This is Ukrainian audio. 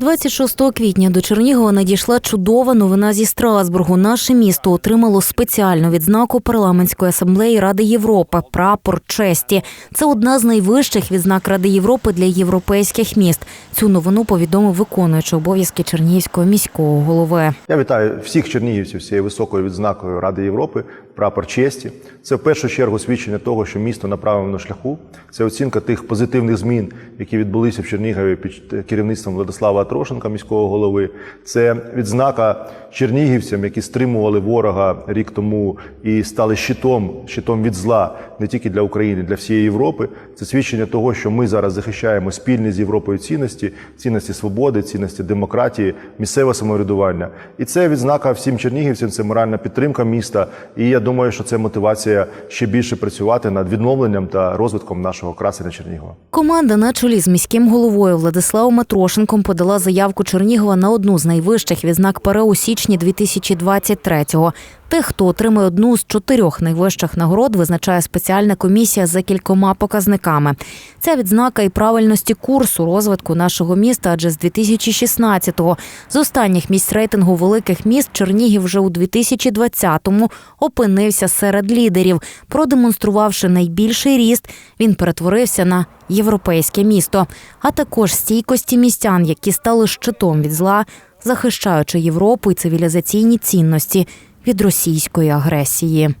26 квітня до Чернігова надійшла чудова новина зі Страсбургу. Наше місто отримало спеціальну відзнаку парламентської асамблеї Ради Європи прапор честі. Це одна з найвищих відзнак Ради Європи для європейських міст. Цю новину повідомив виконуючий обов'язки Чернігівського міського голови. Я вітаю всіх чернігівців цією високою відзнакою Ради Європи, прапор честі. Це в першу чергу свідчення того, що місто на правильному шляху. Це оцінка тих позитивних змін, які відбулися в Чернігові під керівництвом Владислава Трошенка, міського голови. Це відзнака чернігівцям, які стримували ворога рік тому і стали щитом, щитом від зла не тільки для України, для всієї Європи. Це свідчення того, що ми зараз захищаємо спільні з Європою цінності, цінності свободи, цінності демократії, місцеве самоврядування. І це відзнака всім чернігівцям, це моральна підтримка міста. І я думаю, що це мотивація ще більше працювати над відновленням та розвитком нашого красення Чернігова. Команда на чолі з міським головою Владиславом Матрошенком подала заявку Чернігова на одну з найвищих відзнак ПРО у січні 2023-го. Тих, хто отримає одну з чотирьох найвищих нагород, визначає спеціальна комісія за кількома показниками. Ця відзнака і правильності курсу розвитку нашого міста, адже з 2016-го з останніх місць рейтингу великих міст Чернігів вже у 2020-му опинився серед лідерів. Продемонструвавши найбільший ріст, він перетворився на європейське місто, а також стійкості містян, які стали щитом від зла, захищаючи Європу і цивілізаційні цінності від російської агресії.